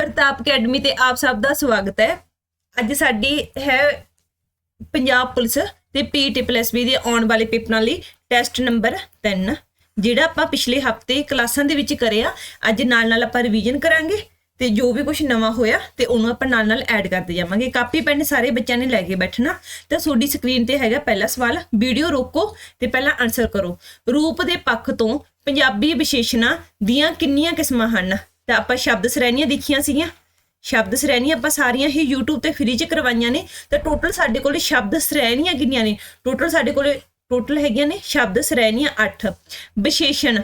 ਪ੍ਰਤਾਪ academy ਤੇ ਆਪ ਸਭ ਦਾ ਸਵਾਗਤ ਹੈ। ਅੱਜ ਸਾਡੀ ਹੈ ਪੰਜਾਬ ਪੁਲਿਸ ਤੇ ਪੀਟੀਪਲਐਸਬੀ ਦੇ ਆਉਣ ਵਾਲੇ ਪੇਪਰਾਂ ਲਈ ਟੈਸਟ ਨੰਬਰ 3 ਜਿਹੜਾ ਆਪਾਂ ਪਿਛਲੇ ਹਫ਼ਤੇ ਕਲਾਸਾਂ ਦੇ ਵਿੱਚ ਕਰਿਆ, ਅੱਜ ਨਾਲ ਨਾਲ ਆਪਾਂ ਰਿਵੀਜ਼ਨ ਕਰਾਂਗੇ ਤੇ ਜੋ ਵੀ ਕੁਝ ਨਵਾਂ ਹੋਇਆ ਤੇ ਉਹਨੂੰ ਆਪਾਂ ਨਾਲ ਨਾਲ ਐਡ ਕਰਦੇ ਜਾਵਾਂਗੇ। ਕਾਪੀ, ਪੈਨ ਸਾਰੇ ਬੱਚਿਆਂ ਨੇ ਲੈ ਕੇ ਬੈਠਣਾ। ਤਾਂ ਤੁਹਾਡੀ ਸਕਰੀਨ ਤੇ ਹੈਗਾ ਪਹਿਲਾ ਸਵਾਲ ਵੀਡੀਓ ਰੋਕੋ ਤੇ ਪਹਿਲਾਂ ਆਨਸਰ ਕਰੋ। ਰੂਪ ਦੇ ਪੱਖ ਤੋਂ ਪੰਜਾਬੀ ਵਿਸ਼ੇਸ਼ਣਾਂ ਦੀਆਂ ਕਿੰਨੀਆਂ ਕਿਸਮਾਂ ਹਨ? ਤਾਂ ਆਪਾਂ ਸ਼ਬਦ ਸ਼੍ਰੇਣੀਆਂ ਦੇਖੀਆਂ ਸੀਗੀਆਂ। ਸ਼ਬਦ ਸ਼੍ਰੇਣੀਆਂ ਆਪਾਂ ਸਾਰੀਆਂ ਹੀ YouTube ਤੇ ਫ੍ਰੀ ਚ ਕਰਵਾਈਆਂ ਨੇ। ਤਾਂ ਟੋਟਲ ਸਾਡੇ ਕੋਲੇ ਸ਼ਬਦ ਸ਼੍ਰੇਣੀਆਂ ਕਿੰਨੀਆਂ ਨੇ? ਟੋਟਲ ਸਾਡੇ ਕੋਲੇ ਟੋਟਲ ਹੈਗੀਆਂ ਨੇ ਸ਼ਬਦ ਸ਼੍ਰੇਣੀਆਂ 8 ਵਿਸ਼ੇਸ਼ਣ,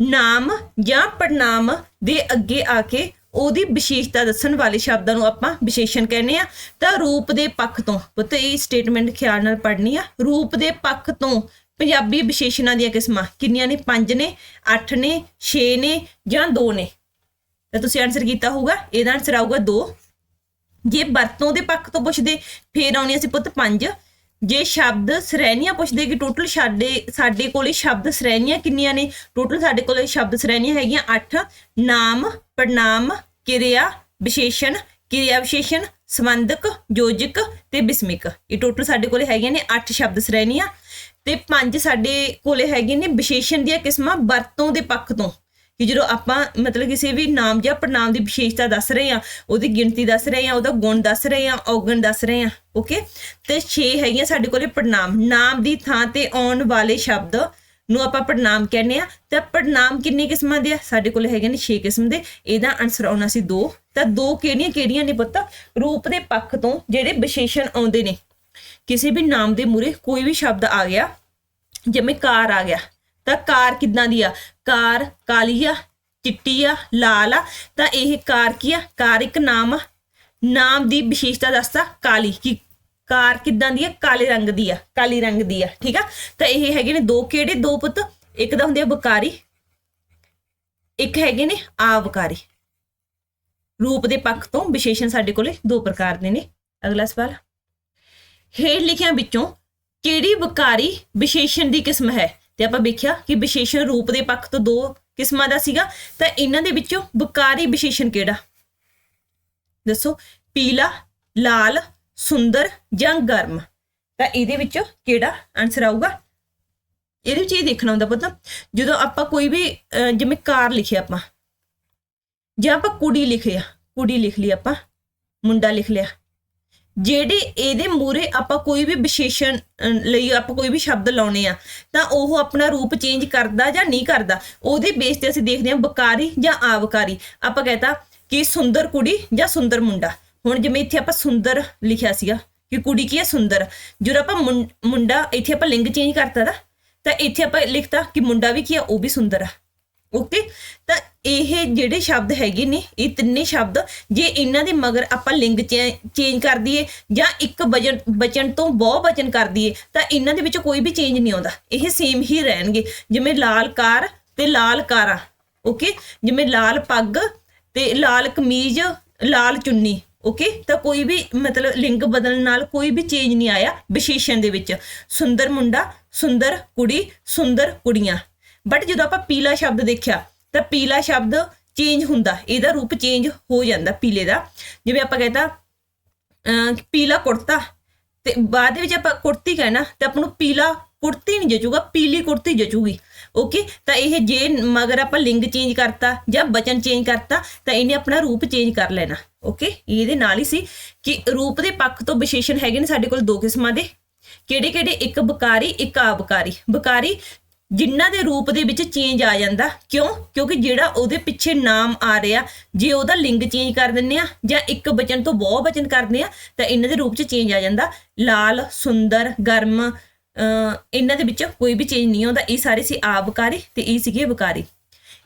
ਨਾਮ ਜਾਂ ਪੜਨਾਮ ਦੇ ਅੱਗੇ ਆ ਕੇ ਉਹਦੀ ਵਿਸ਼ੇਸ਼ਤਾ ਦੱਸਣ ਵਾਲੇ ਸ਼ਬਦਾਂ ਨੂੰ ਆਪਾਂ ਵਿਸ਼ੇਸ਼ਣ ਕਹਿੰਦੇ ਆ। ਤਾਂ ਰੂਪ ਦੇ ਪੱਖ ਤੋਂ, ਪੁੱਤ ਇਹ ਸਟੇਟਮੈਂਟ ਖਿਆਲ ਨਾਲ ਪੜ੍ਹਨੀ ਆ। ਰੂਪ ਦੇ ਪੱਖ ਤੋਂ ਪੰਜਾਬੀ ਵਿਸ਼ੇਸ਼ਣਾਂ ਦੀਆਂ ਕਿਸਮਾਂ ਕਿੰਨੀਆਂ ਨੇ? 5 ਨੇ 8 ਨੇ 6 ਨੇ ਜਾਂ 2 ਨੇ? ਤਾਂ ਤੁਸੀਂ ਆਨਸਰ ਕੀਤਾ ਹੋਊਗਾ, ਇਹਦਾ ਆਨਸਰ ਆਊਗਾ 2 ਜੇ ਵਰਤੋਂ ਦੇ ਪੱਖ ਤੋਂ ਪੁੱਛਦੇ, ਫੇਰ ਆਉਣੀ ਸੀ ਪੁੱਤ 5 ਜੇ ਸ਼ਬਦ ਸ਼੍ਰੇਣੀਆਂ ਪੁੱਛਦੇ ਕਿ ਟੋਟਲ ਸਾਡੇ ਸਾਡੇ ਕੋਲੇ ਸ਼ਬਦ ਸ਼੍ਰੇਣੀਆਂ ਕਿੰਨੀਆਂ ਨੇ? ਟੋਟਲ ਸਾਡੇ ਕੋਲੇ ਸ਼ਬਦ ਸ਼੍ਰੇਣੀਆਂ ਹੈਗੀਆਂ 8 ਨਾਮ ਪੜਨਾਮ ਕਿਰਿਆ, ਵਿਸ਼ੇਸ਼ਣ ਕਿਰਿਆ ਵਿਸ਼ੇਸ਼ਣ, ਸੰਬੰਧਕ, ਯੋਜਕ ਤੇ ਬਿਸਮਿਕ। ਇਹ ਟੋਟਲ ਸਾਡੇ ਕੋਲੇ ਹੈਗੀਆਂ ਨੇ 8 ਸ਼ਬਦ ਸ਼੍ਰੇਣੀਆਂ। ਤੇ 5 ਸਾਡੇ ਕੋਲੇ ਹੈਗੇ ਨੇ ਵਿਸ਼ੇਸ਼ਣ ਦੀਆਂ ਕਿਸਮਾਂ ਵਰਤੋਂ ਦੇ ਪੱਖ ਤੋਂ। ਕਿ ਜਦੋਂ ਆਪਾਂ ਮਤਲਬ ਕਿਸੇ ਵੀ ਨਾਮ ਜਾਂ ਪੜਨਾਮ ਦੀ ਵਿਸ਼ੇਸ਼ਤਾ ਦੱਸ ਰਹੇ ਆ ਉਹਦੀ ਗਿਣਤੀ ਦੱਸ ਰਹੇ ਆ ਉਹਦਾ ਗੁਣ ਦੱਸ ਰਹੇ ਆ ਔਗਣ ਦੱਸ ਰਹੇ ਆ ਓਕੇ ਤੇ 6 ਹੈਗੀਆਂ ਸਾਡੇ ਕੋਲੇ ਪੜਨਾਮ ਨਾਮ ਦੀ ਥਾਂ ਤੇ ਆਉਣ ਵਾਲੇ ਸ਼ਬਦ ਨੂੰ ਆਪਾਂ ਪੜਨਾਮ ਕਹਿੰਦੇ ਆ ਤਾਂ ਪੜਨਾਮ ਕਿੰਨੇ ਕਿਸਮਾਂ ਦੇ ਆ? ਸਾਡੇ ਕੋਲ ਹੈਗੇ ਨੇ 6 ਕਿਸਮ ਦੇ। ਇਹਦਾ ਆਨਸਰ ਆਉਣਾ ਸੀ 2 ਤਾਂ ਦੋ ਕਿਹੜੀਆਂ ਕਿਹੜੀਆਂ ਨੇ ਪੁੱਤ? ਰੂਪ ਦੇ ਪੱਖ ਤੋਂ ਜਿਹੜੇ ਵਿਸ਼ੇਸ਼ਣ ਆਉਂਦੇ ਨੇ। ਕਿਸੇ ਵੀ ਨਾਮ ਦੇ ਮੂਰੇ ਕੋਈ ਵੀ ਸ਼ਬਦ ਆ ਗਿਆ, ਜਿਵੇਂ ਕਾਰ ਆ ਗਿਆ। ਤਾਂ ਕਾਰ ਕਿੱਦਾਂ ਦੀ ਆ? ਕਾਰ ਕਾਲੀ ਆ, ਚਿੱਟੀ ਆ, ਲਾਲ ਆ, ਤਾਂ ਇਹ ਕਾਰ ਕੀ ਆ? ਕਾਰ ਇੱਕ ਨਾਮ ਆ। ਨਾਮ ਦੀ ਵਿਸ਼ੇਸ਼ਤਾ ਦੱਸਦਾ ਕਾਲੀ ਕਿ, ਕਾਰ ਕਿੱਦਾਂ ਦੀ ਆ? ਕਾਲੇ ਰੰਗ ਦੀ ਆ, ਕਾਲੀ ਰੰਗ ਦੀ ਆ, ਠੀਕ ਆ? ਤਾਂ ਇਹ ਹੈਗੇ ਨੇ ਦੋ ਕਿਹੜੇ? ਦੋ ਪੁੱਤ, ਇੱਕ ਦਾ ਹੁੰਦੇ ਆ ਬਕਾਰੀ, ਇੱਕ ਹੈਗੇ ਨੇ ਆਵਕਾਰੀ ਰੂਪ ਦੇ ਪੱਖ ਤੋਂ ਵਿਸ਼ੇਸ਼ਣ ਸਾਡੇ ਕੋਲੇ ਦੋ ਪ੍ਰਕਾਰ ਦੇ ਨੇ। ਅਗਲਾ ਸਵਾਲ। ਹੇਠ ਲਿਖਿਆਂ ਵਿੱਚੋਂ ਕਿਹੜੀ ਵਕਾਰੀ ਵਿਸ਼ੇਸ਼ਣ ਦੀ ਕਿਸਮ ਹੈ? ਤੇ ਆਪਾਂ ਵੇਖਿਆ ਕਿ ਵਿਸ਼ੇਸ਼ਣ ਰੂਪ ਦੇ ਪੱਖ ਤੋਂ ਦੋ ਕਿਸਮਾਂ ਦਾ ਸੀਗਾ ਤਾਂ ਇਹਨਾਂ ਦੇ ਵਿੱਚੋਂ ਵਕਾਰੀ ਵਿਸ਼ੇਸ਼ਣ ਕਿਹੜਾ? ਦੱਸੋ ਪੀਲਾ ਲਾਲ ਸੁੰਦਰ ਜਾਂ ਗਰਮ? ਤਾਂ ਇਹਦੇ ਵਿੱਚੋਂ ਕਿਹੜਾ ਆਨਸਰ ਆਊਗਾ? ਇਹਦੇ ਵਿੱਚ ਇਹ ਦੇਖਣਾ ਹੁੰਦਾ ਪਤਾ ਜਦੋਂ ਆਪਾਂ ਕੋਈ ਵੀ ਅਹ, ਜਿਵੇਂ ਕਾਰ ਲਿਖਿਆ ਆਪਾਂ ਜਾਂ ਆਪਾਂ ਕੁੜੀ ਲਿਖਿਆ ਕੁੜੀ ਲਿਖ ਲਈ ਆਪਾਂ ਮੁੰਡਾ ਲਿਖ ਲਿਆ ਜਿਹੜੇ ਇਹਦੇ ਮੂਰੇ ਆਪਾਂ ਕੋਈ ਵੀ ਵਿਸ਼ੇਸ਼ਣ ਲਈ ਆਪਾਂ ਕੋਈ ਵੀ ਸ਼ਬਦ ਲਾਉਣੇ ਆ, ਤਾਂ ਉਹ ਆਪਣਾ ਰੂਪ ਚੇਂਜ ਕਰਦਾ ਜਾਂ ਨਹੀਂ ਕਰਦਾ, ਉਹਦੇ ਬੇਸ ਤੇ ਅਸੀਂ ਦੇਖਦੇ ਹਾਂ ਬਕਾਰੀ ਜਾਂ ਆਵਕਾਰੀ ਆਪਾਂ ਕਹਤਾ ਕਿ ਸੁੰਦਰ ਕੁੜੀ ਜਾਂ ਸੁੰਦਰ ਮੁੰਡਾ। ਹੁਣ ਜਿਵੇਂ ਇੱਥੇ ਆਪਾਂ ਸੁੰਦਰ ਲਿਖਿਆ ਸੀਗਾ ਕਿ ਕੁੜੀ ਕੀ ਹੈ ਸੁੰਦਰ। ਜਦੋਂ ਆਪਾਂ ਮੁੰ- ਮੁੰਡਾ ਇੱਥੇ ਆਪਾਂ ਲਿੰਗ ਚੇਂਜ ਕਰਤਾ ਤਾਂ ਇੱਥੇ ਆਪਾਂ ਲਿਖਤਾ ਕਿ ਮੁੰਡਾ ਵੀ ਕੀ ਆ? ਉਹ ਵੀ ਸੁੰਦਰ ਆ। ਓਕੇ ਤਾਂ ਇਹ ਜਿਹੜੇ ਸ਼ਬਦ ਹੈਗੇ ਨੇ, ਇਹ ਤਿੰਨੇ ਸ਼ਬਦ, ਜੇ ਇਹਨਾਂ ਦੇ ਮਗਰ ਆਪਾਂ ਲਿੰਗ ਚੇਂਜ ਕਰ ਦਈਏ ਜਾਂ ਇੱਕ ਵਜਨ ਬਚਨ ਤੋਂ ਬਹੁ ਵਚਨ ਕਰ ਦਈਏ, ਤਾਂ ਇਹਨਾਂ ਦੇ ਵਿੱਚ ਕੋਈ ਵੀ ਚੇਂਜ ਨਹੀਂ ਆਉਂਦਾ। ਇਹ ਸੇਮ ਹੀ ਰਹਿਣਗੇ। ਜਿਵੇਂ ਲਾਲ ਕਾਰ ਤੇ ਲਾਲ ਕਾਰਾਂ ਓਕੇ ਜਿਵੇਂ ਲਾਲ ਪੱਗ ਤੇ ਲਾਲ ਕਮੀਜ਼, ਲਾਲ ਚੁੰਨੀ ਓਕੇ ਤਾਂ ਕੋਈ ਵੀ ਮਤਲਬ ਲਿੰਗ ਬਦਲਣ ਨਾਲ ਕੋਈ ਵੀ ਚੇਂਜ ਨਹੀਂ ਆਇਆ ਵਿਸ਼ੇਸ਼ਣ ਦੇ ਵਿੱਚ। ਸੁੰਦਰ ਮੁੰਡਾ, ਸੁੰਦਰ ਕੁੜੀ, ਸੁੰਦਰ ਕੁੜੀਆਂ। ਬਟ ਜਦੋਂ ਆਪਾਂ ਪੀਲਾ ਸ਼ਬਦ ਦੇਖਿਆ, ਤਾਂ ਪੀਲਾ ਸ਼ਬਦ ਚੇਂਜ ਹੁੰਦਾ। ਇਹਦਾ ਰੂਪ ਚੇਂਜ ਹੋ ਜਾਂਦਾ ਪੀਲੇ ਦਾ। ਜਿਵੇਂ ਆਪਾਂ ਕਹਿੰਦਾ ਪੀਲਾ ਕੁੜਤਾ। ਤੇ ਬਾਅਦ ਦੇ ਵਿੱਚ ਆਪਾਂ ਕੁੜਤੀ ਕਹਿਣਾ, ਤੇ ਆਪਾਂ ਨੂੰ ਪੀਲਾ ਕੁੜਤੀ ਨਹੀਂ ਜਚੂਗਾ, ਪੀਲੀ ਕੁੜਤੀ ਜਚੂਗੀ। ਓਕੇ ਤਾਂ ਇਹ ਜੇ ਮਗਰ ਆਪਾਂ ਲਿੰਗ ਚੇਂਜ ਕਰਤਾ ਜਾਂ ਬਚਨ ਚੇਂਜ ਕਰਤਾ, ਤਾਂ ਇਹਨੇ ਆਪਣਾ ਰੂਪ ਚੇਂਜ ਕਰ ਲੈਣਾ। ਓਕੇ ਇਹਦੇ ਨਾਲ ਹੀ ਸੀ ਕਿ ਰੂਪ ਦੇ ਪੱਖ ਤੋਂ ਵਿਸ਼ੇਸ਼ਣ ਹੈਗੇ ਨੇ ਸਾਡੇ ਕੋਲ ਦੋ ਕਿਸਮਾਂ ਦੇ। ਕਿਹੜੇ ਕਿਹੜੇ ਇੱਕ ਬਕਾਰੀ, ਇੱਕ ਆਬਕਾਰੀ। ਬਕਾਰੀ ਜਿਨ੍ਹਾਂ ਦੇ ਰੂਪ ਦੇ ਵਿੱਚ ਚੇਂਜ ਆ ਜਾਂਦਾ। ਕਿਉਂ? ਕਿਉਂਕਿ ਜਿਹੜਾ ਉਹਦੇ ਪਿੱਛੇ ਨਾਮ ਆ ਰਿਹਾ, ਜੇ ਉਹਦਾ ਲਿੰਗ ਚੇਂਜ ਕਰ ਦਿੰਨੇ ਆ, ਜਾਂ ਇੱਕ ਬਚਨ ਤੋਂ ਬਹੁ ਬਚਨ ਕਰਦੇ ਆ, ਤਾਂ ਇਹਨਾਂ ਦੇ ਰੂਪ 'ਚ ਚੇਂਜ ਆ ਜਾਂਦਾ। ਲਾਲ, ਸੁੰਦਰ, ਗਰਮ ਇਹਨਾਂ ਦੇ ਵਿੱਚ ਕੋਈ ਵੀ ਚੇਂਜ ਨਹੀਂ ਆਉਂਦਾ। ਇਹ ਸਾਰੇ ਸੀ ਆਬਕਾਰੀ ਤੇ ਇਹ ਸੀਗੇ ਬਕਾਰੀ